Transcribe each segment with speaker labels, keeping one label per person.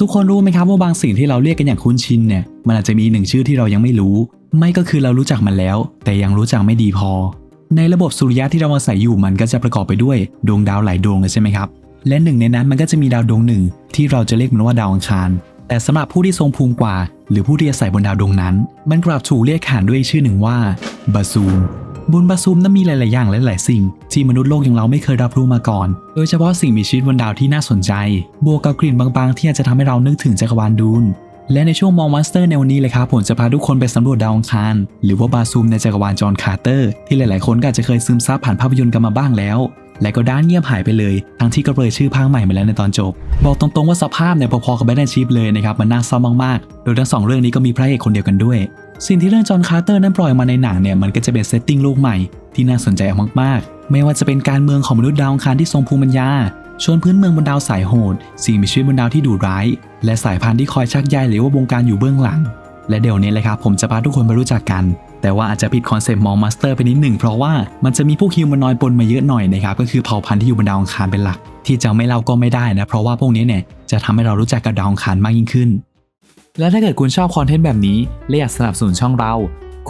Speaker 1: ทุกคนรู้ไหมครับว่าบางสิ่งที่เราเรียกกันอย่างคุ้นชินเนี่ยมันอาจจะมีหนึ่งชื่อที่เรายังไม่รู้ ไม่ก็คือเรารู้จักมันแล้ว แต่ยังรู้จักไม่ดีพอ ในระบบสุริยะที่เราอาศัยอยู่มันก็จะประกอบไปด้วยดวงดาวหลายดวงเลยใช่ไหมครับและหนึ่งในนั้นมันก็จะมีดาวดวงหนึ่ง ที่เราจะเรียกมันว่าดาวอังคาร แต่สำหรับผู้ที่ทรงภูมิกว่า หรือผู้ที่อาศัยบนดาวดวงนั้น มันกลับถูกเรียกขานด้วยชื่อหนึ่งว่าบาซูม บนบาซูมนั้นมีหลาย ๆ อย่างหลาย ๆ สิ่ง ที่มนุษย์โลกอย่างเราไม่เคยรับรู้มาก่อน โดยเฉพาะสิ่งมีชีวิตบนดาวที่น่าสนใจ บวกกับกลิ่นบาง ๆ ที่อาจจะทำให้เรานึกถึงจักรวาลดูนและในช่วงมองมอนสเตอร์ในวันนี้เลยครับผมจะพาทุกคนไปสำรวจดาวอังคาร หรือว่าบาซูมในจักรวาลจอห์นคาร์เตอร์ ที่หลาย ๆ คนก็อาจจะเคยซึมซับผ่านภาพยนตร์กันมาบ้างแล้ว และก็ด้านเงียบหายไปเลย ทั้งที่ก็เปิดชื่อภาคใหม่มาแล้วในตอนจบ บอกตรง ๆ ว่าสภาพเนี่ยพอ ๆ กับแบทแมนชีฟเลยนะครับมันน่าเศร้ามาก ๆ โดยทั้งสองเรื่องนี้ก็มีพระเอกคนเดียวกันด้วย สิ่งที่เรื่องจอห์นคาร์เตอร์นั้นปล่อยมาในหนังเนี่ยมันก็จะเป็นเซตติ้งโลกใหม่ที่น่าสนใจมากๆ ไม่ว่าจะเป็นการเมืองของมนุษย์ดาวอังคารที่ทรงภูมิปัญญาชนพื้นเมืองบนดาวสายโหด สิ่งมีชีวิตบนดาวที่ดุร้าย และสายพันธุ์ที่คอยชักใยหรือว่าบงการอยู่เบื้องหลัง และเดี๋ยวนี้เลยครับผมจะพาทุกคนไปรู้จักกัน แต่ว่าอาจจะผิดคอนเซปต์มองมาสเตอร์ไปนิดหนึ่งเพราะว่ามันจะมีพวกฮิวมนนอยด์ปนมาเยอะหน่อยนะครับก็คือเผ่าพันธุ์ที่อยู่บนดาวอังคารเป็นหลัก ที่จะไม่เล่าก็ไม่ได้นะเพราะว่าพวกนี้เนี่ยจะทำให้เรารู้จักกับดาวอังคารมากยิ่งขึ้น และถ้าเกิดคุณชอบคอนเทนต์แบบนี้ และอยากสนับสนุนช่องเรา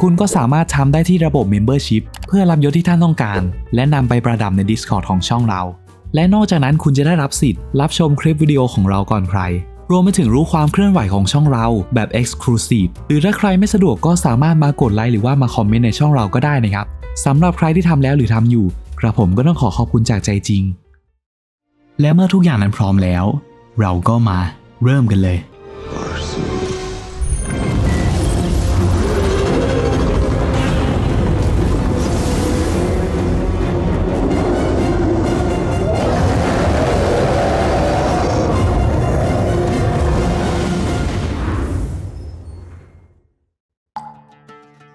Speaker 1: คุณก็สามารถทำได้ที่ระบบ Membership เพื่อรับยศที่ท่านต้องการ และนำไปประดับใน Discord ของช่องเรา และนอกจากนั้นคุณจะได้รับสิทธิ์ รับชมคลิปวิดีโอของเราก่อนใคร รวมไปถึงรู้ความเคลื่อนไหวของช่องเราแบบ Exclusive หรือถ้าใครไม่สะดวกก็สามารถมากดไลค์หรือว่ามาคอมเมนต์ในช่องเราก็ได้นะครับสำหรับใครที่ทำแล้วหรือทำอยู่กระผมก็ต้องขอขอบคุณจากใจจริง และเมื่อทุกอย่างนั้นพร้อมแล้ว เราก็มาเริ่มกันเลย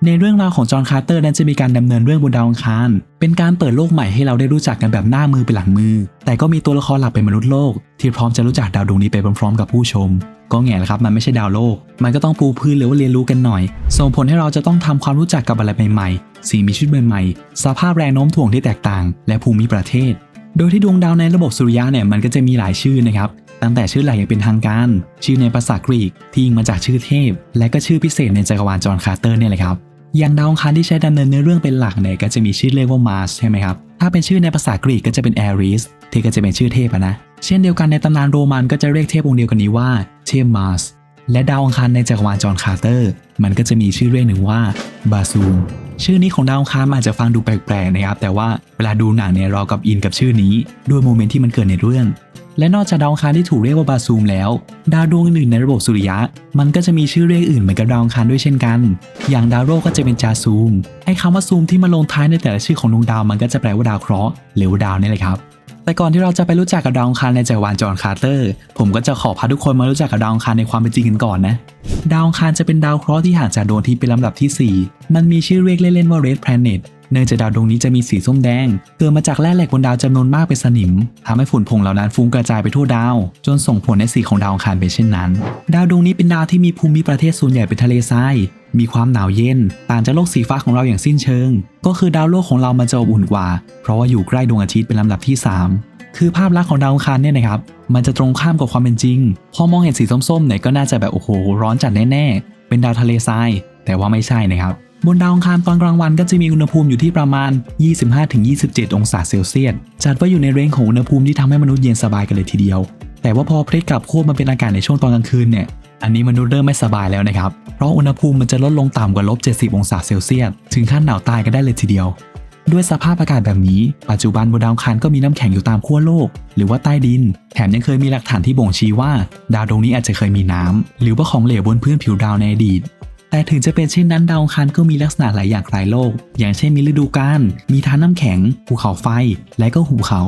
Speaker 1: ในเรื่องราวของจอห์นคาร์เตอร์นั้นจะมีการดำเนินเรื่องบนดาวอังคาร เป็นการเปิดโลกใหม่ให้เราได้รู้จักกันแบบหน้ามือเป็นหลังมือ แต่ก็มีตัวละครหลักเป็นมนุษย์โลก ที่พร้อมจะรู้จักดาวดวงนี้ไปพร้อมๆกับผู้ชม ก็แง่ละครับมันไม่ใช่ดาวโลก มันก็ต้องปูพื้นหรือว่าเรียนรู้กันหน่อย ส่งผลให้เราจะต้องทำความรู้จักกับอะไรใหม่ๆ สิ่งมีชีวิตใหม่ๆ สภาพแรงโน้มถ่วงที่แตกต่าง และภูมิประเทศ โดยที่ดวงดาวในระบบสุริยะเนี่ยมันก็จะมีหลายชื่อนะครับตั้งแต่ชื่อหลักอย่างเป็นทางการ ชื่อในภาษากรีกที่อิงมาจากชื่อเทพ และก็ชื่อพิเศษในจักรวาลจอห์นคาร์เตอร์เนี่ยแหละครับ อย่างดาวอังคารที่ใช้ดำเนินเนื้อเรื่องเป็นหลักเนี่ยก็จะมีชื่อเรียกว่ามาร์สใช่ไหมครับ ถ้าเป็นชื่อในภาษากรีกก็จะเป็นแอริสที่ก็จะเป็นชื่อเทพนะ เช่นเดียวกันในตำนานโรมันก็จะเรียกเทพองค์เดียวกันนี้ว่าเทพมาร์ส และดาวอังคารในจักรวาลจอห์นคาร์เตอร์ มันก็จะมีชื่อเรียกหนึ่งว่าบาซูมชื่อนี้ของดาวอังคารอาจจะฟังดูแปลกๆนะครับ แต่ว่าเวลาดูหนังเนี่ยเรากับอินกับชื่อนี้ด้วยโมเมนต์ที่มันเกิดในเรื่อง และนอกจากดาวอังคารที่ถูกเรียกว่าบาซูมแล้ว ดาวดวงอื่นในระบบสุริยะ มันก็จะมีชื่อเรียกอื่นเหมือนกับดาวอังคารด้วยเช่นกัน อย่างดาวโรคก็จะเป็นจาซูมไอ้คำว่าซูมที่มาลงท้ายในแต่ละชื่อของดวงดาวมันก็จะแปลว่าดาวเคราะห์หรือว่าดาวนี่แหละครับแต่ก่อนที่เราจะไปรู้จักกับดาวอังคารในจักรวาลจอห์นคาร์เตอร์ ผมก็จะขอพาทุกคนมารู้จักกับดาวอังคารในความเป็นจริงกันก่อนนะ ดาวอังคารจะเป็นดาวเคราะห์ที่ห่างจากดวงอาทิตย์เป็นลำดับที่ 4 มันมีชื่อเรียกเล่นๆว่า Red Planet เนื่องจากดาวดวงนี้จะมีสีส้มแดง เกิดมาจากแร่เหล็กบนดาวจำนวนมากเป็นสนิมทำให้ฝุ่นผงเหล่านั้นฟุ้งกระจายไปทั่วดาว จนส่งผลให้สีของดาวอังคารเป็นเช่นนั้น ดาวดวงนี้เป็นดาวที่มีภูมิประเทศส่วนใหญ่เป็นทะเลทรายมีความหนาวเย็น ต่างจากโลกสีฟ้าของเราอย่างสิ้นเชิง ก็คือดาวโลกของเรามันจะอบอุ่นกว่า เพราะว่าอยู่ใกล้ดวงอาทิตย์เป็นลำดับที่ 3 คือภาพลักษณ์ของดาวอังคารเนี่ยนะครับมันจะตรงข้ามกับความเป็นจริง พอมองเห็นสีส้มๆเนี่ยก็น่าจะแบบโอ้โหร้อนจัดแน่ๆเป็นดาวทะเลทราย แต่ว่าไม่ใช่นะครับ บนดาวอังคารตอนกลางวันก็จะมีอุณหภูมิอยู่ที่ประมาณ 25-27 องศาเซลเซียส จัดว่าอยู่ในเรนจ์ของอุณหภูมิที่ทำให้มนุษย์เย็นสบายกันเลยทีเดียว แต่ว่าพอพลิกกลับขั้วมาเป็นอากาศในช่วงตอนกลางคืนเนี่ย อันนี้มนุษย์เริ่มไม่สบายแล้วนะครับ เพราะอุณหภูมิมันจะลดลงต่ำกว่าลบ 70 องศาเซลเซียส ถึงขั้นหนาวตายกันได้เลยทีเดียว ด้วยสภาพอากาศแบบนี้ ปัจจุบันบนดาวอังคารก็มีน้ำแข็งอยู่ตามขั้วโลก หรือว่าใต้ดิน แถมยังเคยมีหลักฐานที่บ่งชี้ว่า ดาวดวงนี้อาจจะเคยมีน้ำหรือว่าของเหลวบนพื้นผิวดาวในอดีต แต่ถึงจะเป็นเช่นนั้นดาวอังคารก็มีลักษณะหลายอย่างคล้ายโลก อย่างเช่นมีฤดูกาล มีทานน้ำแข็ง ภูเขาไฟ และก็หุบเขา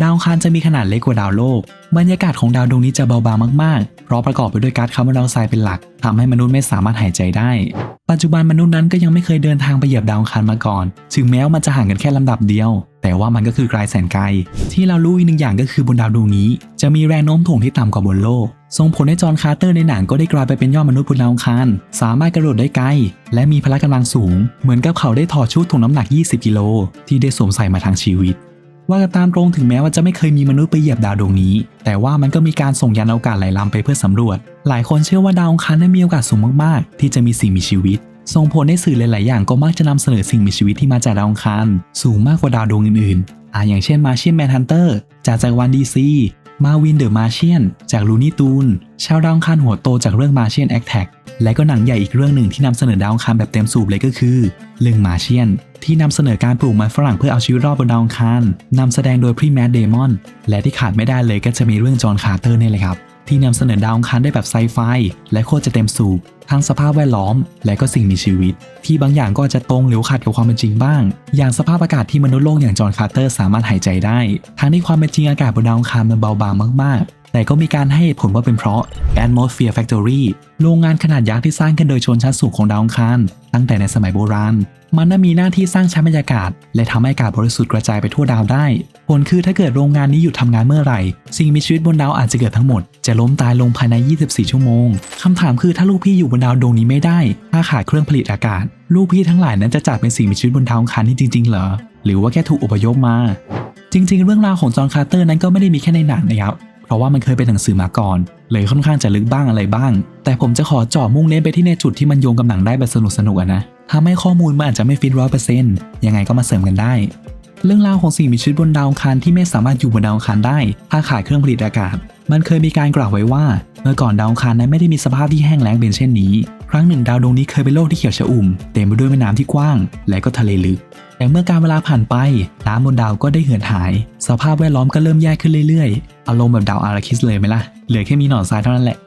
Speaker 1: ดาวอังคารจะมีขนาดเล็กกว่าดาวโลก บรรยากาศของดาวดวงนี้จะเบาบางมากๆ เพราะประกอบไปด้วยก๊าซคาร์บอนไดออกไซด์เป็นหลักทำให้มนุษย์ไม่สามารถหายใจได้ ปัจจุบันมนุษย์นั้นก็ยังไม่เคยเดินทางไปเหยียบดาวอังคารมาก่อน ถึงแม้ว่ามันจะห่างกันแค่ลำดับเดียว แต่ว่ามันก็คือไกลแสนไกล ที่เรารู้อีกหนึ่งอย่างก็คือบนดาวดวงนี้ จะมีแรงโน้มถ่วงที่ต่ำกว่าบนโลกส่งผลให้จอห์นคาร์เตอร์ในหนังก็ได้กลายไปเป็นยอดมนุษย์บนดาวอังคาร สามารถกระโดดได้ไกล และมีพละกำลังสูง เหมือนกับเขาได้ถอดชุดถ่วงน้ำหนัก 20 กิโลที่ได้สวมใส่มาทั้งชีวิต ว่ากันตามตรงถึงแม้ว่าจะไม่เคยมีมนุษย์ไปเหยียบดาวดวงนี้ แต่ว่ามันก็มีการส่งยานอวกาศหลายลำไปเพื่อสำรวจ หลายคนเชื่อว่าดาวอังคารนั้นมีโอกาสสูงมากๆ ที่จะมีสิ่งมีชีวิต ส่งผลในสื่อหลาย ๆ อย่างก็มักจะนำเสนอสิ่งมีชีวิตที่มาจากดาวอังคารสูงมากกว่าดาวดวงอื่น ๆ อ่าอย่างเช่นมาเชียนแมนฮันเตอร์จากจักรวาลดีซีมาวินเดอะมาเชียนจากลูนี่ตูนชาวดาวอังคารหัวโตจากเรื่องมาเชียนแอคแท็กและก็หนังใหญ่อีกเรื่องหนึ่งที่นำเสนอดาวอังคารแบบเต็มสูบเลยก็คือเรื่องมาเชียน ที่นำเสนอการปลูกมันฝรั่งเพื่อเอาชีวิตรอดบนดาวอังคารนำแสดงโดยพรีแมดเดมอนและที่ขาดไม่ได้เลยก็จะมีเรื่องจอห์นคาร์เตอร์นี่แหละครับ ที่นำเสนอดาวอังคารได้แบบไซไฟและโคตรจะเต็มสูบทั้งสภาพแวดล้อม และก็สิ่งมีชีวิต ที่บางอย่างก็อาจจะตรงหรือขัดกับความเป็นจริงบ้าง อย่างสภาพอากาศที่มนุษย์โลกอย่างจอห์นคาร์เตอร์สามารถหายใจได้ ทั้งที่ความเป็นจริงอากาศบนดาวอังคารมันเบาบางมากๆ แต่ก็มีการให้เหตุผลว่าเป็นเพราะ Atmosphere Factory โรงงานขนาดยักษ์ที่สร้างขึ้นโดยชนชั้นสูงของดาวอังคารตั้งแต่ในสมัยโบราณ มันน่ะมีหน้าที่สร้างชั้นบรรยากาศ และทำให้อากาศบริสุทธิ์กระจายไปทั่วดาวได้ ผลคือถ้าเกิดโรงงานนี้หยุดทำงานเมื่อไหร่ สิ่งมีชีวิตบนดาวอาจจะเกิดทั้งหมด จะล้มตายลงภายใน 24 ชั่วโมงคำถามคือถ้าลูกพี่อยู่บนดาวดวงนี้ไม่ได้ ถ้าขาดเครื่องผลิตอากาศ ลูกพี่ทั้งหลายนั้นจะจัดเป็นสิ่งมีชีวิตบนดาวอังคารนี่จริงๆเหรอหรือว่าแค่ถูกอพยพมาจริงๆ เรื่องราวของจอห์นคาร์เตอร์นั้นก็ไม่ได้มีแค่ในหนังนะครับ เพราะว่ามันเคยเป็นหนังสือมาก่อน เลยค่อนข้างจะลึกบ้างอะไรบ้าง แต่ผมจะขอเจาะมุ่งเน้นไปที่ในจุดที่มันโยงกับหนังได้แบบสนุกสนุกๆอะนะทำให้ข้อมูลมันอาจจะไม่ฟิตร้อยเปอร์เซ็นต์ยังไงก็มาเสริมกันได้ เรื่องราวของสิ่งมีชีวิตบนดาวอังคารที่ไม่สามารถอยู่บนดาวอังคารได้ ถ้าขาดเครื่องผลิตอากาศ มันเคยมีการกล่าวไว้ว่า เมื่อก่อนดาวอังคารนั้นไม่ได้มีสภาพที่แห้งแล้งเป็นเช่นนี้ ครั้งหนึ่งดาวดวงนี้เคยเป็นโลกที่เขียวชอุ่มเต็มไปด้วยแม่น้ำที่กว้าง และก็ทะเลลึก แต่เมื่อการเวลาผ่านไป น้ำบนดาวก็ได้เหือดหาย สภาพแวดล้อมก็เริ่มแย่ขึ้นเรื่อยๆ อารมณ์แบบดาวอาราคิสเลยไหมล่ะ เหลือแค่มีหนอนทรายเท่านั้นแหละ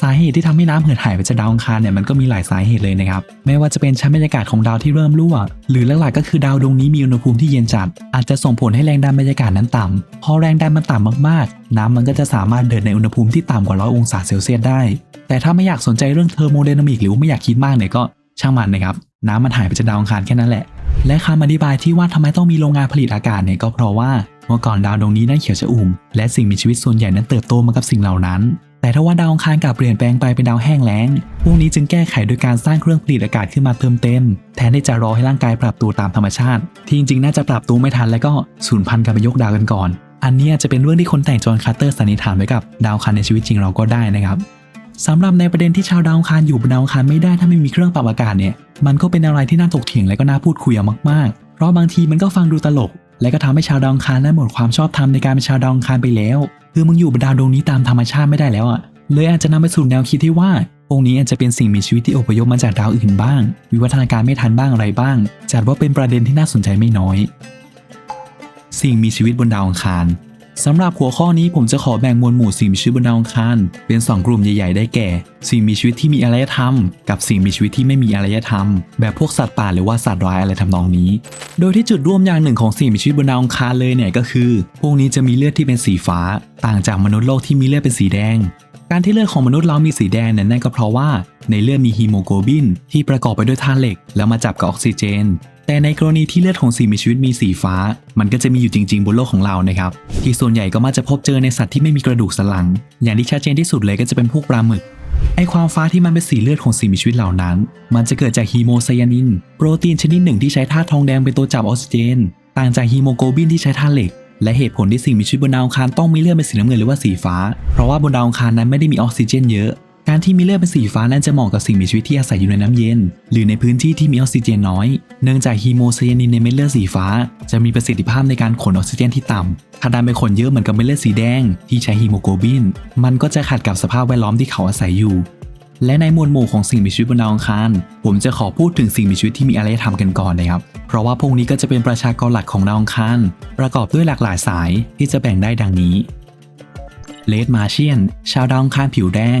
Speaker 1: สาเหตุที่ทำให้น้ำเหือดหายไปจากดาวอังคารเนี่ยมันก็มีหลายสาเหตุเลยนะครับ ไม่ว่าจะเป็นชั้นบรรยากาศของดาวที่เริ่มรั่ว หรือหลักๆก็คือดาวดวงนี้มีอุณหภูมิที่เย็นจัด อาจจะส่งผลให้แรงดันบรรยากาศนั้นต่ำพอแรงดันมันต่ำมากๆ น้ำมันก็จะสามารถเดินในอุณหภูมิที่ต่ำกว่าร้อยองศาเซลเซียสได้ แต่ถ้าไม่อยากสนใจเรื่องเทอร์โมไดนามิกหรือไม่อยากคิดมากเนี่ยก็ช่างมันนะครับ น้ำมันหายไปจากดาวอังคารแค่นั้นแหละ และคำอธิบายที่ว่าทำไมต้องมีโรงงานผลิตอากาศเนี่ยก็เพราะว่าเมื่อก่อนดาวดวงนี้นั้นเขียวชอุ่มและสิ่งมีชีวิตส่วนใหญ่นั้นเติบโตมากับสิ่งเหล่านั้น แต่ถ้าว่าดาวอังคารกลับเปลี่ยนแปลงไปเป็นดาวแห้งแล้ง พวกนี้จึงแก้ไขโดยการสร้างเครื่องผลิตอากาศขึ้นมาเติมเต็ม แทนที่จะรอให้ร่างกายปรับตัวตามธรรมชาติ ที่จริงๆ น่าจะปรับตัวไม่ทันแล้วก็สูญพันธุ์กันไปยกดาวกันก่อน อันนี้จะเป็นเรื่องที่คนแต่งจอห์นคาร์เตอร์สันนิษฐานไว้กับดาวอังคารในชีวิตจริงเราก็ได้นะครับ สำหรับในประเด็นที่ชาวดาวอังคารอยู่บนดาวอังคารไม่ได้ถ้าไม่มีเครื่องปรับอากาศเนี่ย มันก็เป็นอะไรที่น่าถกเถียงและก็น่าพูดคุยเอามากๆ เพราะบางทีมันก็ฟังดูตลก และก็ทำให้ชาวดาวอังคารนั้นหมดความชอบธรรมในการเป็นชาวดาวอังคารไปแล้ว คือมึงอยู่บนดาวดวงนี้ตามธรรมชาติไม่ได้แล้วอะ เลยอาจจะนำไปสู่แนวคิดที่ว่าพวกนี้อาจจะเป็นสิ่งมีชีวิตที่อพยพมาจากดาวอื่นบ้าง วิวัฒนาการไม่ทันบ้างอะไรบ้าง จัดว่าเป็นประเด็นที่น่าสนใจไม่น้อย สิ่งมีชีวิตบนดาวอังคาร สำหรับหัวข้อนี้ผมจะขอแบ่งมวลหมู่สิ่งมีชีวิตบนดาวอังคารเป็น 2 กลุ่มใหญ่ๆ ได้แก่ สิ่งมีชีวิตที่มีอารยธรรม กับสิ่งมีชีวิตที่ไม่มีอารยธรรม แบบพวกสัตว์ป่าหรือว่าสัตว์ร้ายอะไรทำนองนี้ โดยที่จุดร่วมอย่างหนึ่งของสิ่งมีชีวิตบนดาวอังคารเลยเนี่ยก็คือ พวกนี้จะมีเลือดที่เป็นสีฟ้า ต่างจากมนุษย์โลกที่มีเลือดเป็นสีแดง การที่เลือดของมนุษย์เรามีสีแดงนั้นนั่นก็เพราะว่า ในเลือดมีฮีโมโกลบินที่ประกอบไปด้วยธาตุเหล็ก แล้วมาจับกับออกซิเจน แต่ในกรณีที่เลือดของสิ่งมีชีวิตมีสีฟ้า มันก็จะมีอยู่จริง ๆ บนโลกของเรานะครับ ที่ส่วนใหญ่ก็มักจะพบเจอในสัตว์ที่ไม่มีกระดูกสันหลัง อย่างที่ชัดเจนที่สุดเลยก็จะเป็นพวกปลาหมึกไอความฟ้าที่มันเป็นสีเลือดของสิ่งมีชีวิตเหล่านั้น มันจะเกิดจากฮีโมไซยานิน โปรตีนชนิดหนึ่งที่ใช้ธาตุทองแดงเป็นตัวจับออกซิเจน ต่างจากฮีโมโกลบินที่ใช้ธาตุเหล็ก และเหตุผลที่สิ่งมีชีวิตบนดาวอังคารต้องมีเลือดเป็นสีน้ำเงินหรือว่าสีฟ้า เพราะว่าบนดาวอังคารนั้นไม่ได้มีออกซิเจนเยอะ การที่มีเลือดเป็นสีฟ้านั้นจะเหมาะกับสิ่งมีชีวิตที่อาศัยอยู่ในน้ำเย็น หรือในพื้นที่ที่มีออกซิเจนน้อย เนื่องจากฮีโมไซยานินในเม็ดเลือดสีฟ้า จะมีประสิทธิภาพในการขนออกซิเจนที่ต่ำถ้าดันไปขนเยอะเหมือนกับเม็ดเลือดสีแดง ที่ใช้ฮีโมโกลบิน มันก็จะขัดกับสภาพแวดล้อมที่เขาอาศัยอยู่ และในมวดหมู่ของสิ่งมีชีวิตบนดาวอังคาร ผมจะขอพูดถึงสิ่งมีชีวิตที่มีอารยธรรมกันก่อนนะครับ เพราะว่าพวกนี้ก็จะเป็นประชากรหลักของดาวอังคารประกอบด้วยหลากหลายสายที่จะแบ่งได้ดังนี้ เลดมาเชียน ชาวดาวังคารผิวแดง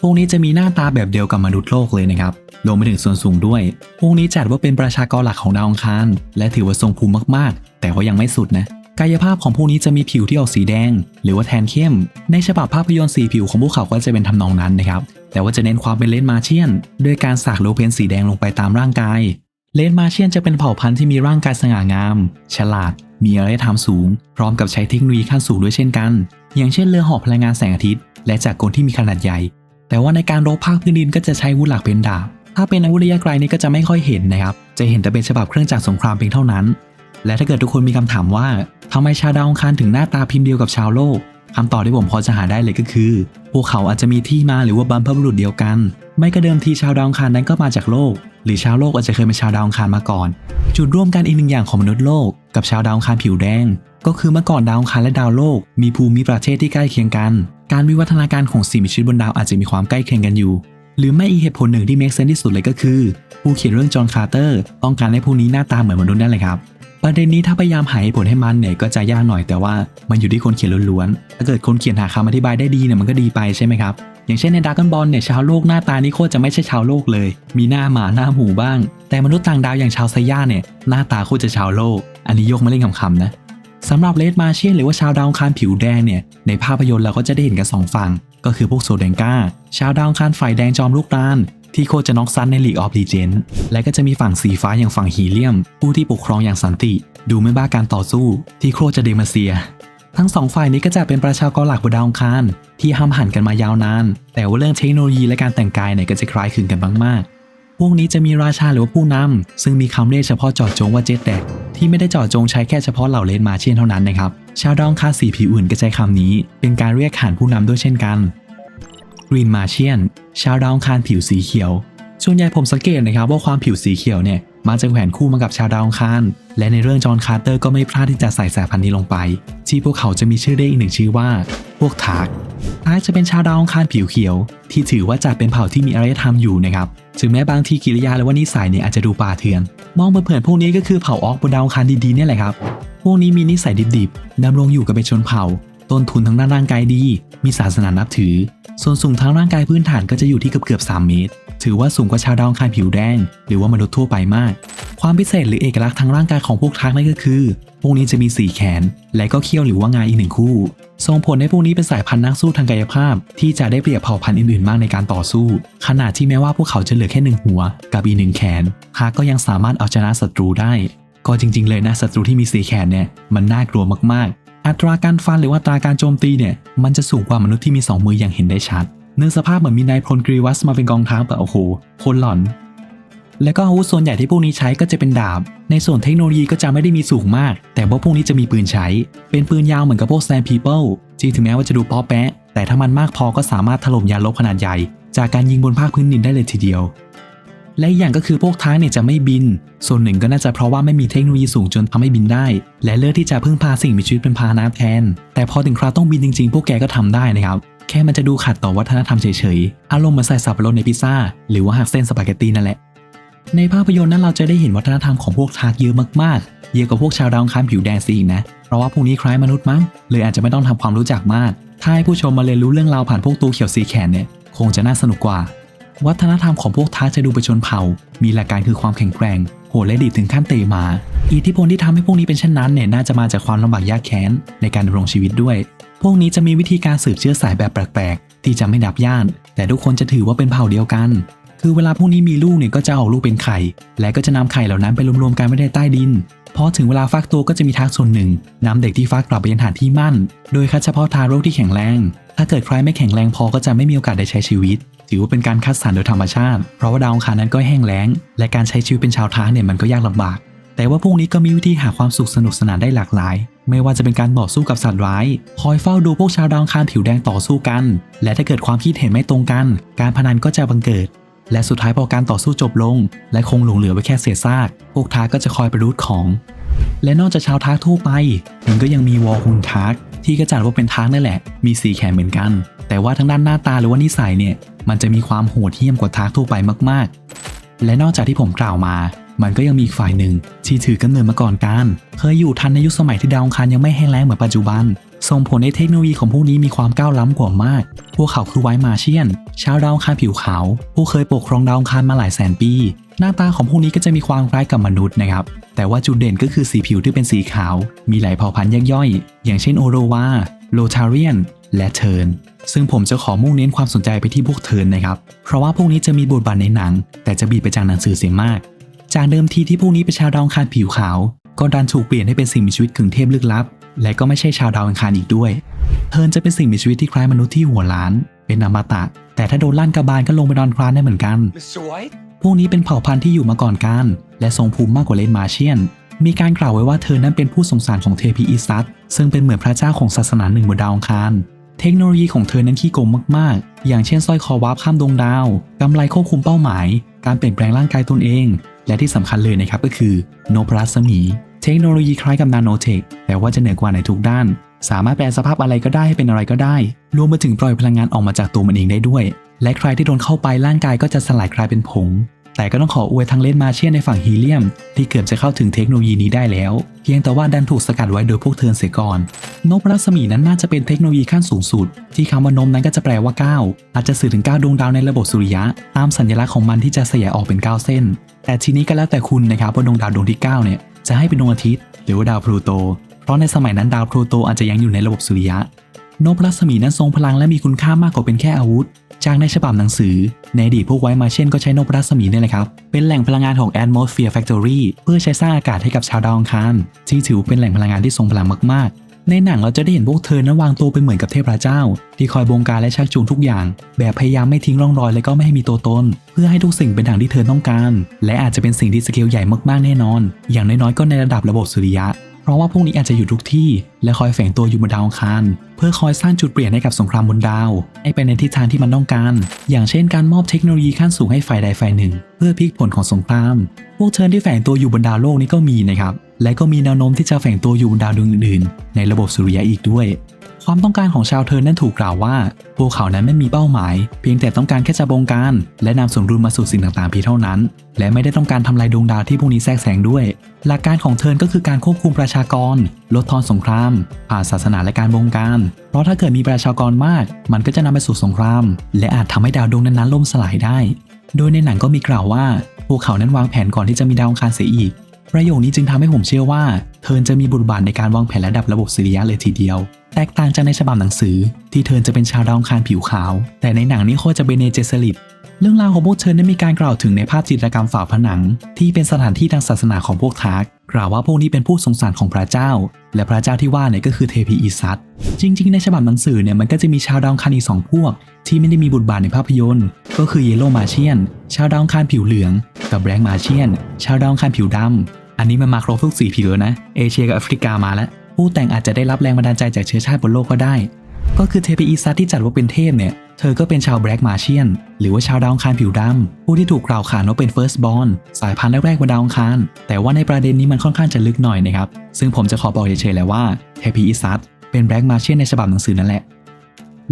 Speaker 1: พวกนี้จะมีหน้าตาแบบเดียวกับมนุษย์โลกเลยนะครับ รวมไปถึงส่วนสูงด้วย พวกนี้จัดว่าเป็นประชากรหลักของดาวอังคารและถือว่าทรงภูมิมากๆ แต่ว่ายังไม่สุดนะ กายภาพของพวกนี้จะมีผิวที่ออกสีแดง หรือว่าแทนเข้ม ในฉบับภาพยนตร์สีผิวของพวกเขาก็จะเป็นทำนองนั้นนะครับ แต่ว่าจะเน้นความเป็นเลนมาเชียน ด้วยการสากโลเพนสีแดงลงไปตามร่างกาย เลนมาเชียนจะเป็นเผ่าพันธุ์ที่มีร่างกายสง่างาม ฉลาด มีอารยธรรมสูง พร้อมกับใช้เทคโนโลยีขั้นสูงด้วยเช่นกัน อย่างเช่นเรือหอบพลังงานแสงอาทิตย์ และจากกลที่มีขนาดใหญ่ แต่ว่าในการรบภาคพื้นดินก็จะใช้วุธหลักเป็นดาบ ถ้าเป็นอาวุธระยะไกลนี่ก็จะไม่ค่อยเห็นนะครับ จะเห็นแต่เป็นฉบับเครื่องจักรสงครามเพียงเท่านั้น และถ้าเกิดทุกคนมีคำถามว่าทำไมชาวดาวอังคารถึงหน้าตาพิมพ์เดียวกับชาวโลก คำตอบที่ผมพอจะหาได้เลยก็คือ พวกเขาอาจจะมีที่มาหรือว่าบัมพบุรุษเดียวกัน ไม่ก็เดิมทีชาวดาวคารนั้นก็มาจากโลก หรือชาวโลกอาจจะเคยเป็นชาวดาวคารมาก่อน จุดร่วมกันอีกหนึ่งอย่างของมนุษย์โลก กับชาวดาวคารผิวแดง ก็คือเมื่อก่อนดาวคารและดาวโลก มีภูมิประเทศที่ใกล้เคียงกัน การวิวัฒนาการของสิ่งมีชีวิตบนดาวอาจจะมีความใกล้เคียงกันอยู่ หรือไม่อีกเหตุผลหนึ่งที่ make sense ที่สุดเลยก็คือ ผู้เขียนเรื่องจอห์นคาร์เตอร์ต้องการให้พวกนี้หน้าตาเหมือนมนุษย์นั่นแหละครับ ประเด็นนี้ถ้าพยายามหาเหตุผลให้มันเนี่ยก็จะยากหน่อยแต่ว่ามันอยู่ที่คนเขียนล้วนๆ ถ้าเกิดคนเขียนหาคำอธิบายได้ดีเนี่ยมันก็ดีไปใช่ไหมครับ อย่างเช่นในด r a ก o n บอลเนี่ยชาวโลกหน้าตานี่โคตรจะไม่ใช่ชาวโลกเลย มีหน้าหมาหน้าหมูบ้าง แต่มนุษย์ต่างดาวอย่างชาวไซย่าเนี่ยหน้าตาโคตรจะชาวโลก อันนี้ยกมาเล่นคำๆนะสำหรับเลดมาเชียนหรือว่าชาวดาวคารผิวแดงเนี่ยในภาพยนตร์เราก็จะได้เห็นกันสองฝั่งก็คือพวกโซเดงกาชาวดาวคารฝ่ายแดงจอมลูกราน ที่โคจะน็อกซันใน League of Legends และก็จะมีฝั่งสีฟ้าอย่างฝั่งฮีเลียม ผู้ที่ปกครองอย่างสันติ ดูไม่บ้าการต่อสู้ ที่โคจะเดมาเซีย ทั้งสองฝ่ายนี้ก็จะเป็นประชากรหลักบนดาวอังคารที่ห้ามหันกันมายาวนาน แต่ว่าเรื่องเทคโนโลยีและการแต่งกายเนี่ยก็จะคล้ายคลึงกันมากๆพวกนี้จะมีราชาหรือว่าผู้นำซึ่งมีคำเรียกเฉพาะเจาะจงว่าเจ็ตแดกที่ไม่ได้เจาะจงใช้แค่เฉพาะเหล่าเลนมาเชียนเท่านั้นนะครับชาวดองคาสีผิวอื่นก็ใช้คำนี้ เป็นการเรียกขานผู้นำด้วยเช่นกัน Green Martian ชาวดาวอังคารผิวสีเขียว ส่วนใหญ่ผมสังเกตนะครับว่าความผิวสีเขียวเนี่ยมาจากแขวนคู่มากับชาวดาวอังคาร และในเรื่องจอห์นคาร์เตอร์ก็ไม่พลาดที่จะใส่สายพันธุ์นี้ลงไป ที่พวกเขาจะมีชื่อได้อีกหนึ่งชื่อว่า พวกทากทากจะเป็นชาวดาวอังคารผิวเขียว ที่ถือว่าจัดเป็นเผ่าที่มีอารยธรรมอยู่นะครับ ถึงแม้บางทีกิริยาหรือว่านิสัยเนี่ยอาจจะดูป่าเถื่อน มองเผินๆพวกนี้ก็คือเผ่าออกบนดาวอังคารดีๆเนี่ยแหละครับ พวกนี้มีนิสัยดิบๆดำรงอยู่กับเป็นชนเผ่า ต้นทุนทางด้านร่างกายดี มีศาสนานับถือ ส่วนสูงทางร่างกายพื้นฐานก็จะอยู่ที่เกือบเกือบ3เมตร ถือว่าสูงกว่าชาวดาวคารผิวแดง หรือว่ามนุษย์ทั่วไปมาก ความพิเศษหรือเอกลักษณ์ทางร่างกายของพวกทักนั่นก็คือ พวกนี้จะมีสี่แขน และก็เขี้ยวหรือว่างาอีกหนึ่งคู่ส่งผลให้พวกนี้เป็นสายพันธุ์นักสู้ทางกายภาพ ที่จะได้เปรียบเผ่าพันธุ์อื่นๆ มากในการต่อสู้ขนาดที่แม้ว่าพวกเขาจะเหลือแค่หนึ่งหัว กับอีกหนึ่งแขนทักก็ยังสามารถเอาชนะศัตรูได้ ก็จริง ๆ เลยนะศัตรูที่มีสีแขนเนี่ยมันน่ากลัวมากๆ อัตราการฟันหรือว่าอัตราการโจมตีเนี่ยมันจะสูงกว่ามนุษย์ที่มีสองมืออย่างเห็นได้ชัด เนื้อสภาพเหมือนมีนายพลกรีวัสมาเป็นกองทัพแบบโอ้โหโคนหลอน และก็อาวุธส่วนใหญ่ที่พวกนี้ใช้ก็จะเป็นดาบ ในส่วนเทคโนโลยีก็จะไม่ได้มีสูงมาก แต่ว่าพวกนี้จะมีปืนใช้ เป็นปืนยาวเหมือนกับพวก Sand People ที่ถึงแม้ว่าจะดูป๊อปแปะแต่ถ้ามันมากพอก็สามารถถล่มยานลบขนาดใหญ่ จากการยิงบนภาคพื้นดินได้เลยทีเดียว และอีกอย่างก็คือพวกท้างเนี่ยจะไม่บิน ส่วนหนึ่งก็น่าจะเพราะว่าไม่มีเทคโนโลยีสูงจนทำให้บินได้ และเลือกที่จะพึ่งพาสิ่งมีชีวิตเป็นพาหนะแทน แต่พอถึงคราวต้องบินจริงๆ พวกแกก็ทำได้นะครับ แค่มันจะดูขัดต่อวัฒนธรรมเฉยๆ อารมณ์เหมือนใส่สับปะรดในพิซซ่า หรือว่าหักเส้นสปาเกตตีนั่นแหละ ในภาพยนตร์นั้นเราจะได้เห็นวัฒนธรรมของพวกทาร์กเยอะมากๆ เยอะกว่าพวกชาวดาวอังคารผิวแดงซะอีกนะ เพราะว่าพวกนี้คล้ายมนุษย์มั้ง เลยอาจจะไม่ต้องทำความรู้จักมาก ถ้าให้ผู้ชมมาเรียนรู้เรื่องราวผ่านพวกตัวเขียวสีแขนเนี่ย คงจะน่าสนุกกว่า วัฒนธรรมของพวกท้าร์กจะดูเป็นชนเผ่า มีหลักการคือความแข็งแกร่ง โหดและดีถึงขั้นเตะหมา อิทธิพลที่ทำให้พวกนี้เป็นเช่นนั้นเนี่ยน่าจะมาจากความลำบากยากแค้นในการดำรงชีวิตด้วย พวกนี้จะมีวิธีการสืบเชื้อสายแบบแปลกๆ ที่จะไม่ดับย่าน แต่ทุกคนจะถือว่าเป็นเผ่าเดียวกัน คือเวลาพวกนี้มีลูกเนี่ยก็จะออกลูกเป็นไข่ และก็จะนำไข่เหล่านั้นไปรวมๆกันไว้ในใต้ดินพอถึงเวลาฟักตัวก็จะมีทากส่วนหนึ่งนำเด็กที่ฟักกลับไปยังฐานที่มั่น โดยคัดเฉพาะทารกที่แข็งแรง ถ้าเกิดใครไม่แข็งแรงพอก็จะไม่มีโอกาสได้ใช้ชีวิต ถือว่าเป็นการคัดสรรโดยธรรมชาติ เพราะว่าดาวอังคารนั้นก็แห้งแล้ง และการใช้ชีวิตเป็นชาวท้าเนี่ยมันก็ยากลำบาก แต่ว่าพวกนี้ก็มีวิธีหาความสุขสนุกสนานได้หลากหลาย ไม่ว่าจะเป็นการต่อสู้กับสัตว์ร้าย คอยเฝ้าดูพวกชาวดาวอังคารผิวแดงต่อสู้กัน และถ้าเกิดความคิดเห็นไม่ตรงกัน การพนันก็จะบังเกิด และสุดท้ายพอการต่อสู้จบลง และคงหลงเหลือไว้แค่เศษซากพวกทากก็จะคอยไปรูทของ และนอกจากชาวทาร์กทั่วไป มันก็ยังมีวอลฮุนทาร์กที่ก็จัดว่าเป็นทาร์กนั่นแหละ มีสีแขนเหมือนกัน แต่ว่าทางด้านหน้าตาหรือว่านิสัยเนี่ย มันจะมีความโหดเหี้ยมกว่าทาร์กทั่วไปมากๆ และนอกจากที่ผมกล่าวมา มันก็ยังมีอีกฝ่ายหนึ่งที่ถือกำเนิดมาก่อนการ เคยอยู่ทันในยุคสมัยที่ดาวอังคารยังไม่แห้งแล้งเหมือนปัจจุบัน ส่งผลให้เทคโนโลยีของพวกนี้มีความก้าวล้ำกว่ามาก พวกเขาคือไวท์มาเชียน ชาวดาวคารผิวขาว ผู้เคยปกครองดาวคารมาหลายแสนปี หน้าตาของพวกนี้ก็จะมีความคล้ายกับมนุษย์นะครับ แต่ว่าจุดเด่นก็คือสีผิวที่เป็นสีขาว มีหลายเผ่าพันธุ์ย่อยๆ อย่างเช่นโอโรวา โลทาเรียน และเทิร์นซึ่งผมจะขอมุ่งเน้นความสนใจไปที่พวกเทิร์นนะครับ เพราะว่าพวกนี้จะมีบทบาทในหนัง แต่จะบีบไปจากหนังสือเสียมาก จากเดิมทีที่พวกนี้เป็นชาวดาวคารผิวขาวก็ดันถูกเปลี่ยนให้เป็นสิ่งมีชีวิตกึ่งเทพลึกลับ และก็ไม่ใช่ชาวดาวอังคารอีกด้วย เทิร์นจะเป็นสิ่งมีชีวิตที่คล้ายมนุษย์ที่หัวล้าน เป็นอมตะ แต่ถ้าโดนลั่นกระบาลก็ลงไปนอนคลานได้เหมือนกัน
Speaker 2: Mr. White?
Speaker 1: พวกนี้เป็นเผ่าพันธุ์ที่อยู่มาก่อนการ และทรงภูมิมากกว่าเลนมาเชียน มีการกล่าวไว้ว่าเธอนั้นเป็นผู้สงสารของเทพีอีซัตซึ่งเป็นเหมือนพระเจ้าของศาสนาหนึ่งบนดาวอังคาร เทคโนโลยีของเธอนั้นขี้โกงมากๆ อย่างเช่นสร้อยคอวาร์ปข้ามดวงดาวกำไรควบคุมเป้าหมาย การเปลี่ยนแปลงร่างกายตนเอง และที่สำคัญเลยนะครับก็คือโนพรัสมี เทคโนโลยีคล้ายกับนาโนเทคแต่ว่าจะเหนือกว่าในทุกด้าน สามารถแปลสภาพอะไรก็ได้ให้เป็นอะไรก็ได้ รวมไปถึงปล่อยพลังงานออกมาจากตัวมันเองได้ด้วย และใครที่โดนเข้าไปร่างกายก็จะสลายกลายเป็นผง แต่ก็ต้องขออวยทางเล่นมาเชียนในฝั่งฮีเลียม ที่เกือบจะเข้าถึงเทคโนโลยีนี้ได้แล้ว เพียงแต่ว่าดันถูกสกัดไว้โดยพวกเทิร์นเสียก่อนนพรัศมีนั้นน่าจะเป็นเทคโนโลยีขั้นสูงสุด ที่คำว่านมนั้นก็จะแปลว่า 9 อาจจะสื่อถึง 9 ดวงดาวในระบบสุริยะ ตามสัญลักษณ์ของมันที่จะสยายออกเป็น 9 เส้น แต่ทีนี้ก็แล้วแต่คุณนะครับว่าดวงดาวดวงที่ 9 เนี่ย จะให้เป็นดวงอาทิตย์ หรือว่าดาวพลูโต เพราะในสมัยนั้นดาวพลูโตอาจจะยังอยู่ในระบบสุริยะนพรัศมีนั้นทรงพลังและมีคุณค่ามากกว่าเป็นแค่อาวุธ จากในฉบับหนังสือ ในอดีตพวกไว้มาเช่นก็ใช้นพรัศมีนี่แหละครับ เป็นแหล่งพลังงานของ Atmosphere Factory เพื่อใช้สร้างอากาศให้กับชาวดาวอังคารที่ถือเป็นแหล่งพลังงานที่ทรงพลังมากๆ ในหนังเราจะได้เห็นพวกเธอนั้นวางตัวเป็นเหมือนกับเทพเจ้า ที่คอยบงการและชักจูงทุกอย่าง แบบพยายามไม่ทิ้งร่องรอยและก็ไม่ให้มีตัวตน เพื่อให้ทุกสิ่งเป็นดังที่เธอต้องการ และอาจจะเป็นสิ่งที่สเกลใหญ่มากๆแน่นอน อย่างน้อยๆก็ในระดับระบบสุริยะ เพราะว่าพวกนี้อาจจะอยู่ทุกที่ และคอยแฝงตัวอยู่บนดาวอังคาร เพื่อคอยสร้างจุดเปลี่ยนให้กับสงครามบนดาวให้ไปในทิศทางที่มันต้องการ อย่างเช่นการมอบเทคโนโลยีขั้นสูงให้ฝ่ายใดฝ่ายหนึ่ง เพื่อพลิกผลของสงคราม พวกเชิญที่แฝงตัวอยู่บนดาวโลกนี้ก็มีนะครับ และก็มีแนวโน้มที่จะแฝงตัวอยู่บนดาวดวงอื่นๆ ในระบบสุริยะอีกด้วย ความต้องการของชาวเทิร์นนั้นถูกกล่าวว่า พวกเขานั้นไม่มีเป้าหมาย เพียงแต่ต้องการแค่จะบงการ และนำสมดุลมาสู่สิ่งต่างๆเพียงเท่านั้น และไม่ได้ต้องการทำลายดวงดาวที่พวกนี้แทรกแซงด้วย หลักการของเทิร์นก็คือการควบคุมประชากร ลดทอนสงคราม ผ่านศาสนาและการบงการ เพราะถ้าเกิดมีประชากรมาก มันก็จะนำไปสู่สงคราม และอาจทำให้ดาวดวงนั้นๆล่มสลายได้ โดยในหนังก็มีกล่าวว่าพวกเขานั้นวางแผนก่อนที่จะมีดาวอังคารเสียอีก ประโยคนี้จึงทำให้ผมเชื่อว่า เทิร์นจะมีบทบาทในการวางแผนระดับระบบสุริยะเลยทีเดียว แตกต่างจากในฉบับหนังสือ ที่เทิร์นจะเป็นชาวดาวอังคารผิวขาว แต่ในหนังนี้โคจะเป็นเนเจสลิดเรื่องราวของพวกเทิร์นได้มีการกล่าวถึงในภาพจิตรกรรมฝาผนัง ที่เป็นสถานที่ทางศาสนาของพวกทาร์กกล่าวว่าพวกนี้เป็นผู้สงสารของพระเจ้า และพระเจ้าที่ว่าเนี่ยก็คือเทพีอีซัตจริง ๆ ในฉบับหนังสือเนี่ยมันก็จะมีชาวดาวอังคารอีกสองพวก ที่ไม่ได้มีบทบาทในภาพยนตร์ ก็คือเยโลมาเชียน ชาวดาวอังคารผิวเหลือง กับแบล็กมาเชียน ชาวดาวอังคารผิวดำ อันนี้มันมาครบทุกสีผิวแล้วนะ เอเชียกับแอฟริกามาแล้ว ผู้แต่งอาจจะได้รับแรงบันดาลใจจากเชื้อชาติบนโลกก็ได้ ก็คือเทพีอีซัตที่จัดว่าเป็นเทพเนี่ย เธอก็เป็นชาวแบล็กมาเชียน หรือว่าชาวดาวองคารผิวดำ ผู้ที่ถูกกล่าวขานว่าเป็นเฟิร์สบอ n สายพันธุ์แรกๆบนดาวองคาร แต่ว่าในประเด็นนี้มันค่อนข้างจะลึกหน่อยนะครับ ซึ่งผมจะขอบอกเฉยๆแหละว่าเทพีอีซัตเป็นแบล็กมาเชียนในฉบับหนังสือนั่นแหละ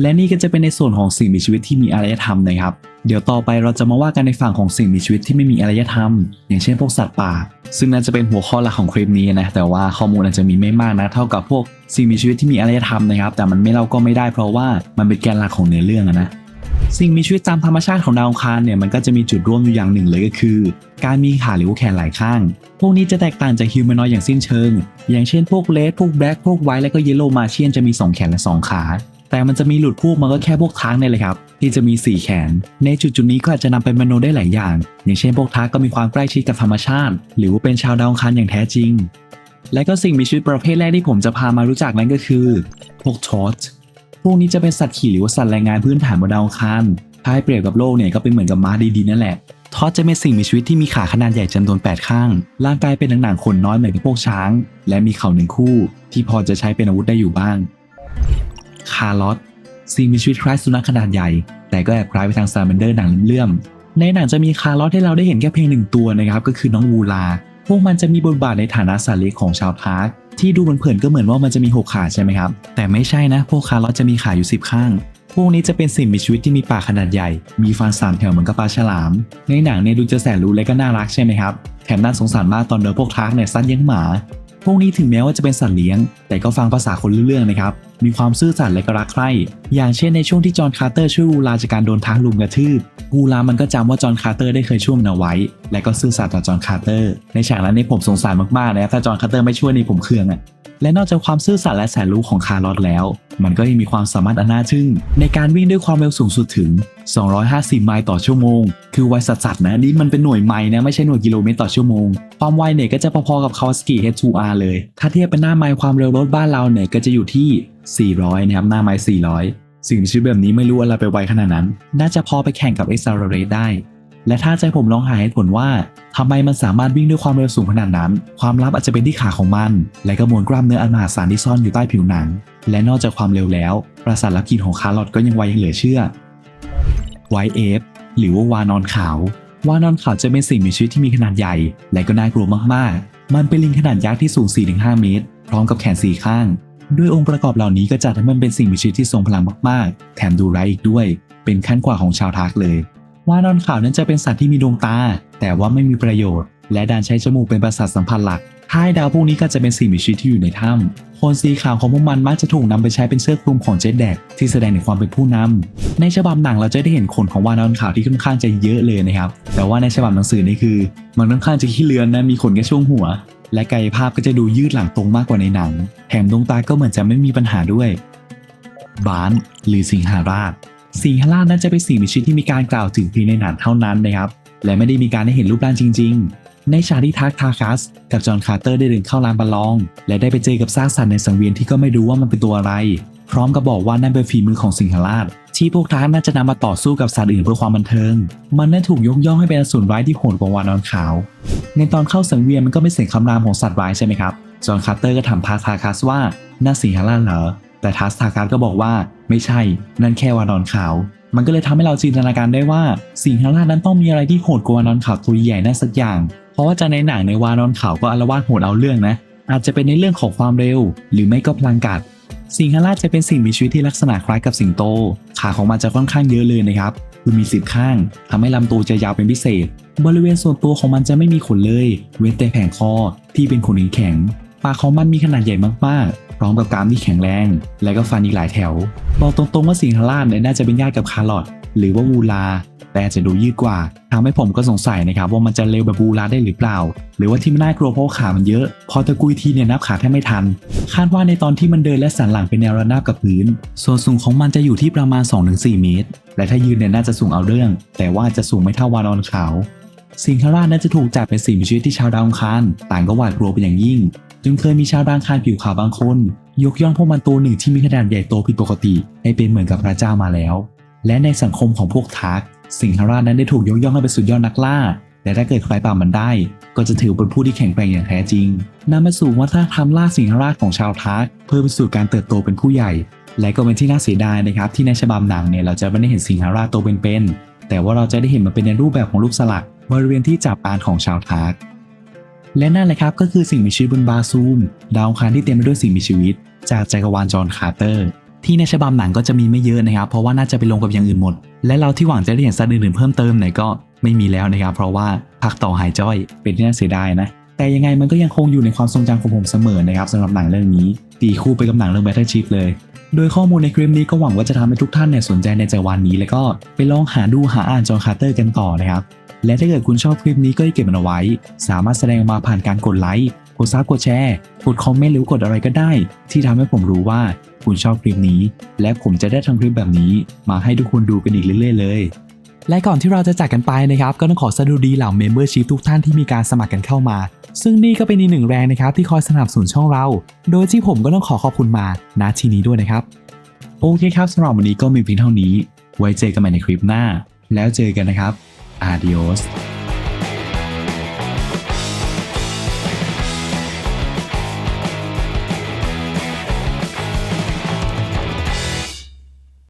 Speaker 1: และนี่ก็จะเป็นในส่วนของสิ่งมีชีวิตที่มีอารยธรรมนะครับ เดี๋ยวต่อไปเราจะมาว่ากันในฝั่งของสิ่งมีชีวิตที่ไม่มีอารยธรรม อย่างเช่นพวกสัตว์ป่า ซึ่งน่าจะเป็นหัวข้อหลักของคลิปนี้นะ แต่ว่าข้อมูลอาจจะมีไม่มากนะ เท่ากับพวกสิ่งมีชีวิตที่มีอารยธรรมนะครับ แต่มันไม่เล่าก็ไม่ได้เพราะว่ามันเป็นแกนหลักของเนื้อเรื่องนะ สิ่งมีชีวิตตามธรรมชาติของดาวอังคารเนี่ย มันก็จะมีจุดร่วมอยู่อย่างหนึ่งเลยก็คือ การมีขาหรือว่าแขนหลายข้าง พวกนี้จะแตกต่างจากฮิวแมนอยอย่างสิ้นเชิง อย่างเช่นพวกเลดพวกแบล็กพวกไวท์และก็เยลโลมาเชียนจะมี 2 แขนและ 2 ขา แต่มันจะมีหลุดพวกมันก็แค่พวกทางนี่แหละครับ ที่จะมี 4 แขน ในจุดจุดๆนี้ก็อาจจะนำไปมโนได้หลายอย่าง อย่างเช่นพวกทากก็มีความใกล้ชิดกับธรรมชาติ หรือว่าเป็นชาวดาวอังคารอย่างแท้จริง และก็สิ่งมีชีวิตประเภทแรกที่ผมจะพามารู้จักนั้นก็คือ พวกทอสพวกนี้จะเป็นสัตว์ขี่หรือว่าสัตว์แรงงานพื้นฐานบนดาวอังคารถ้าให้เปรียบกับโลกเนี่ยก็เป็นเหมือนกับม้าดีๆนั่นแหละทอสจะเป็นสิ่งมีชีวิตที่มีขาขนาดใหญ่จำนวน 8 ข้าง ร่างกายเป็นหนังๆขนน้อยเหมือนกับพวกช้าง และมีเข่าหนึ่งคู่ ที่พอจะใช้เป็นอาวุธได้อยู่บ้าง คาร์ลอตสิ่งมีชีวิตคล้ายสุนัขขนาดใหญ่ แต่ก็แอบคล้ายไปทางซาลาแมนเดอร์หนังเลื่อมๆในหนังจะมีคาร์ลอตให้เราได้เห็นแค่เพียงหนึ่งตัวนะครับ ก็คือน้องวูลา พวกมันจะมีบทบาทในฐานะสัตว์เลี้ยงของชาวทาร์กที่ดูเผินๆก็เหมือนว่ามันจะมีหกขาใช่ไหมครับ แต่ไม่ใช่นะ พวกคาร์ลอตจะมีขาอยู่ 10 ข้าง พวกนี้จะเป็นสิ่งมีชีวิตที่มีปากขนาดใหญ่ มีฟันสามแถวเหมือนกับปลาฉลาม ในหนังเนี่ยดูจะแสนรู้และก็น่ารักใช่ไหมครับ แถมน่าสงสารมากตอนเดินพวกทาร์กเนี่ยซัดเลี้ยงหมา พวกนี้ถึงแม้ว่าจะเป็นสัตว์เลี้ยง แต่ก็ฟังภาษาคนรู้เรื่องนะครับ มีความซื่อสัตย์และก็รักใคร่ อย่างเช่นในช่วงที่จอห์นคาร์เตอร์ช่วยวูลาจากการโดนทางลุมกระทืบวูลามันก็จำว่าจอห์นคาร์เตอร์ได้เคยช่วยมันเอาไว้ และก็ซื่อสัตย์ต่อจอห์นคาร์เตอร์ ในฉากนั้นนี่ผมสงสารมากๆนะครับถ้าจอห์นคาร์เตอร์ไม่ช่วยนี่ผมเคืองอะและนอกจากความซื่อสัตย์และแสนรู้ของคาร์ลอตแล้ว มันก็ยังมีความสามารถอันน่าทึ่ง ในการวิ่งด้วยความเร็วสูงสุดถึง 250 ไมล์ต่อชั่วโมง คือไวสัสๆนะนี่มันเป็นหน่วยไมล์นะ ไม่ใช่หน่วยกิโลเมตรต่อชั่วโมง ความไวเนี่ยก็จะพอๆกับ Kawasaki H2R เลย ถ้าเทียบเป็นหน้าไมล์ความเร็วรถบ้านเราเนี่ยก็จะอยู่ที่ 400 นะครับ หน้าไมล์400 สิ่งมีชีวิตแบบนี้ไม่รู้อะไรไปไวขนาดนั้น น่าจะพอไปแข่งกับ Accelerate ได้ และถ้าใจผมลองหาเหตุผลว่าทำไมมันสามารถวิ่งด้วยความเร็วสูงขนาดนั้น ความลับอาจจะเป็นที่ขาของมัน และกระมวลกล้ามเนื้ออันมหาศาลที่ซ่อนอยู่ใต้ผิวหนัง และนอกจากความเร็วแล้ว ประสาทรับกลิ่นของคาร์ลอตก็ยังไวยังเหลือเชื่อไวเอฟหรือว่าวานอนขาววานอนขาวจะเป็นสิ่งมีชีวิตที่มีขนาดใหญ่ และก็น่ากลัวมากๆ มันเป็นลิงขนาดยักษ์ที่สูง 4-5 เมตร พร้อมกับแขนสี่ข้าง ด้วยองค์ประกอบเหล่านี้ก็จัดให้มันเป็นสิ่งมีชีวิตที่ทรงพลังมากๆ แถมดูร้ายอีกด้วย เป็นขั้นกว่าของชาวทากเลยวานอนขาวนั้นจะเป็นสัตว์ที่มีดวงตา แต่ว่าไม่มีประโยชน์ และดันใช้จมูกเป็นประสาทสัมผัสหลักท้ายดาวพวกนี้ก็จะเป็นสิ่งมีชีวิตที่อยู่ในถ้ำโคนสีขาวของพวกมันมักจะถูกนำไปใช้เป็นเสื้อคลุมของเจ็ตแดกที่แสดงถึงความเป็นผู้นำในฉบับหนังเราจะได้เห็นขนของวานอนขาวที่ค่อนข้างจะเยอะเลยนะครับ แต่ว่าในฉบับหนังสือนี่คือ มันค่อนข้างจะขี้เลือนนะมีขนแค่ช่วงหัว และกายภาพก็จะดูยืดหลังตรงมากกว่าในหนัง แถมดวงตาก็เหมือนจะไม่มีปัญหาด้วย บาน หรือสิงหาราช สิงหราชนั้นจะเป็นสิ่งมีชีวิตที่มีการกล่าวถึงเพียงในหนังเท่านั้นนะครับ และไม่ได้มีการได้เห็นรูปร่างจริง ๆ ในฉากที่ทักทาคัส กับจอห์นคาร์เตอร์ได้เดินเข้าลานประลอง และได้ไปเจอกับซากสัตว์ในสังเวียนที่ก็ไม่รู้ว่ามันเป็นตัวอะไร พร้อมกับบอกว่านั่นเป็นฝีมือของสิงหราช ที่พวกทากน่าจะนำมาต่อสู้กับสัตว์อื่นเพื่อความบันเทิง มันได้ถูกยกย่องให้เป็นอสูรร้ายที่โหดกว่าวานอนขาว ในตอนเข้าสังเวียนมันก็เป็นเสียงคำรามของสัตว์ร้ายใช่ไหมครับ จอห์นคาร์เตอร์ก็ถามทาทาคัสว่าน่าสิงหราเหรอ แต่ทัสทาคัสก็บอกว่าไม่ใช่ นั่นแค่วานอนขาว มันก็เลยทำให้เราจินตนาการได้ว่าสิงหราชนั้นต้องมีอะไรที่โหดกว่าวานอนขาวตัวใหญ่นั่นสักอย่าง เพราะว่าจากในหนังในวานอนขาวก็อารวาสโหดเอาเรื่องนะ อาจจะเป็นในเรื่องของความเร็ว หรือไม่ก็พลังกัด สิงหราชจะเป็นสิ่งมีชีวิตที่ลักษณะคล้ายกับสิงโต ขาของมันจะค่อนข้างเยอะเลยนะครับคือมีสิบข้างทำให้ลำตัวจะยาวเป็นพิเศษ บริเวณส่วนตัวของมันจะไม่มีขนเลย เว้นแต่แผงคอที่เป็นขนแข็งปากของมันมีขนาดใหญ่มากๆ พร้อมกับกรามที่แข็งแรง และก็ฟันอีกหลายแถว บอกตรงๆว่าสิงหราชเนี่ยน่าจะเป็นญาติกับคาร์ลอตหรือว่าวูลา แต่อาจจะดูยืดกว่าทำให้ผมก็สงสัยนะครับว่ามันจะเร็วแบบวูลาได้หรือเปล่า หรือว่าที่มันน่ากลัวเพราะขามันเยอะ พอตะกุยทีเนี่ยนับขาแทบไม่ทัน คาดว่าในตอนที่มันเดินและสันหลังเป็นแนวระนาบกับพื้น ส่วนสูงของมันจะอยู่ที่ประมาณ 2-4 เมตร และถ้ายืนเนี่ยน่าจะสูงเอาเรื่อง แต่ว่าจะสูงไม่เท่าวานอนขาวสิงคราชน่าจะถูกจัดเป็นสิ่งมีชีวิตที่ชาวดาวอังคารต่างก็หวาดกลัวเป็นอย่างยิ่งจึงเคยมีชาวดาวอังคารผิวขาวบางคน ยกย่องพวกมันตัวหนึ่งที่มีขนาดใหญ่โตผิดปกติให้เป็นเหมือนกับพระเจ้ามาแล้ว และในสังคมของพวกทัก สิงหราชนั้นได้ถูกยกย่องให้เป็นสุดยอดนักล่า และถ้าเกิดใครปราบมันได้ ก็จะถือเป็นผู้ที่แข็งแกร่งอย่างแท้จริงนำมาสู่วัฒนธรรมล่าสิงหราชของชาวทักเพื่อไปสู่การเติบโตเป็นผู้ใหญ่ และก็เป็นที่น่าเสียดายนะครับที่ในฉบับหนังเนี่ยเราจะไม่ได้เห็นสิงหราชตัวเป็นๆแต่ว่าเราจะได้เห็นมันเป็นในรูปแบบของรูปสลักบริเวณที่จับปานของชาวทักและนั่นแหละครับก็คือสิ่งมีชีวิตบนบาซูม ดาวคารที่เต็มไปด้วยสิ่งมีชีวิต จากจักรวาลจอห์นคาร์เตอร์ ที่ในฉบับหนังก็จะมีไม่เยอะนะครับ เพราะว่าน่าจะไปลงกับอย่างอื่นหมด และเราที่หวังจะได้เห็นสัตว์อื่นๆเพิ่มเติมเนี่ยก็ไม่มีแล้วนะครับ เพราะว่าภาคต่อหายจ้อยเป็นที่น่าเสียดายนะ แต่ยังไงมันก็ยังคงอยู่ในความทรงจำของผมเสมอนะครับสำหรับหนังเรื่องนี้ตีคู่ไปกับหนังเรื่อง Battleship เลย โดยข้อมูลในคลิปนี้ก็หวังว่าจะทำให้ทุกท่านเนี่ยสนใจในใจวาลนี้ แล้วก็ไปลองหาดูหาอ่านจอนคาร์เตอร์กันต่อนะครับและถ้าเกิดคุณชอบคลิปนี้ก็ให้เก็บมันเอาไว้ สามารถแสดงออกมาผ่านการกดไลค์กดซับกดแชร์ กดคอมเมนต์หรือกดอะไรก็ได้ ที่ทำให้ผมรู้ว่าคุณชอบคลิปนี้ และผมจะได้ทำคลิปแบบนี้ มาให้ทุกคนดูกันอีกเรื่อยๆเลยและก่อนที่เราจะจากกันไปนะครับก็ต้องขอสดุดีเหล่า Membership ทุกท่านที่มีการสมัครกันเข้ามา ซึ่งนี่ก็เป็นอีกหนึ่งแรงนะครับที่คอยสนับสนุนช่องเรา โดยที่ผมก็ต้องขอขอบคุณมาณที่นี้ด้วยนะครับ โอเคครับสำหรับวันนี้ก็มีเพียงเท่านี้ ไว้เจอกันใหม่ในคลิปหน้า แล้วเจอกันนะครับ Adios